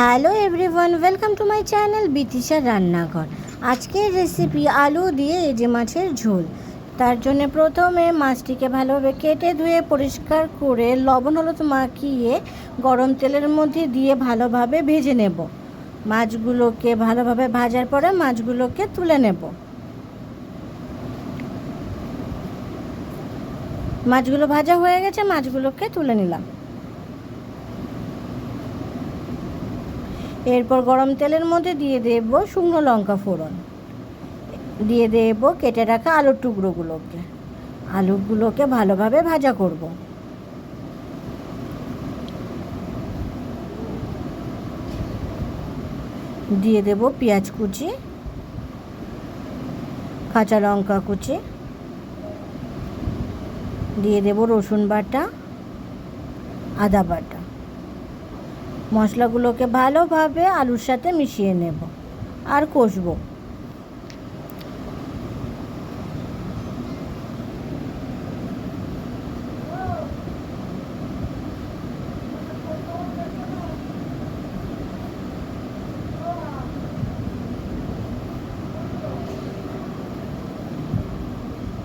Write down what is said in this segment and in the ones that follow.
Hello everyone welcome to my channel বিতিশার রান্নাঘর আজকের recipe আলু দিয়ে এজে মাছের ঝোল। তার জন্য প্রথমে মাছটিকে ভালোভাবে কেটে ধুয়ে পরিষ্কার করে লবণ হলুদ মাখিয়ে গরম তেলের মধ্যে দিয়ে ভালোভাবে ভেজে নেব। মাছগুলোকে ভালোভাবে ভাজার পরে মাছগুলোকে তুলে নেব। মাছগুলো ভাজা হয়ে গেছে, মাছগুলোকে তুলে নিলাম। এরপর গরম তেলের মধ্যে দিয়ে দেব শুকনো লঙ্কা ফোড়ন। দিয়ে দেব কেটে রাখা আলুর টুকরোগুলোকে। আলুগুলোকে ভালোভাবে ভাজা করব। দিয়ে দেব পেঁয়াজ কুচি, কাঁচা লঙ্কা কুচি, দিয়ে দেব রসুন বাটা, আদা বাটা। মশলাগুলোকে ভালোভাবে আলুর সাথে মিশিয়ে নেব আর কষবো।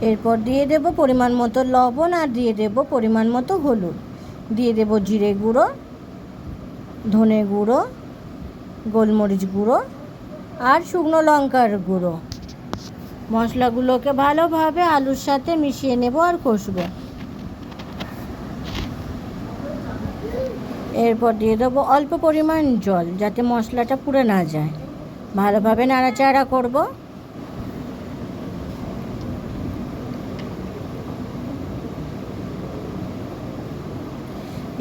এরপর দিয়ে দেব পরিমাণ মতো লবণ আর দিয়ে দেব পরিমাণ মতো হলুদ। দিয়ে দেব জিরে গুঁড়ো ধনে গুঁড়ো, গোলমরিচ গুঁড়ো আর শুকনো লঙ্কার গুঁড়ো। মশলাগুলোকে ভালোভাবে আলুর সাথে মিশিয়ে নেব আর কষবো। এরপর দিয়ে দেবো অল্প পরিমাণ জল যাতে মশলাটা পুড়ে না যায়। ভালোভাবে নাড়াচাড়া করব।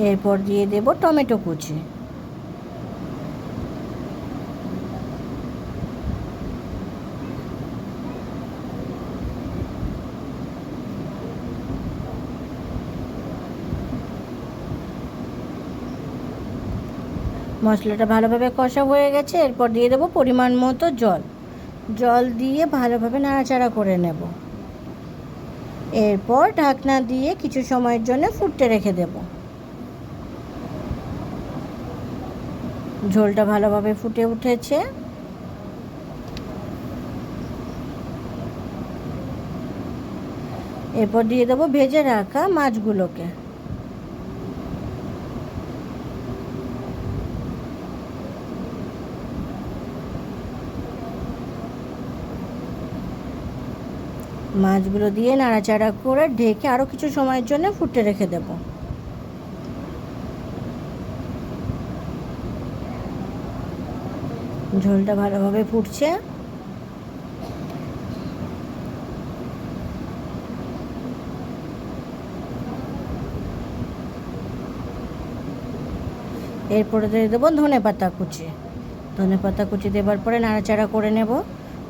এরপর দিয়ে দেব টমেটো কুচি। মশলাটা ভালোভাবে কষা হয়ে গেছে, এরপর দিয়ে দেবো পরিমাণ মতো জল। জল দিয়ে ভালোভাবে নাড়াচাড়া করে নেব। এরপর ঢাকনা দিয়ে কিছু সময়ের জন্য ফুটতে রেখে দেব। ঝোলটা ভালোভাবে ফুটে উঠেছে। এরপর দিয়ে দেবো ভেজে রাখা মাছগুলোকে। মাছগুলো দিয়ে নাড়াচাড়া করে ঢেকে আরও কিছু সময়ের জন্য ফুটে রেখে দেব। ঝোলটা ভালোভাবে ফুটছে। এরপরে দিয়ে দেবো ধনে পাতা কুচি। ধনে পাতা কুচি দেবার পরে নাড়াচাড়া করে নেব।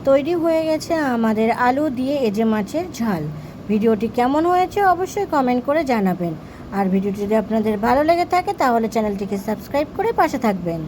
তৈরি হয়ে গেছে আমাদের আলু দিয়ে এজে মাছের ঝাল। ভিডিওটি কেমন হয়েছে অবশ্যই কমেন্ট করে জানাবেন। আর ভিডিওটি যদি আপনাদের ভালো লেগে থাকে তাহলে চ্যানেলটিকে সাবস্ক্রাইব করে পাশে থাকবেন।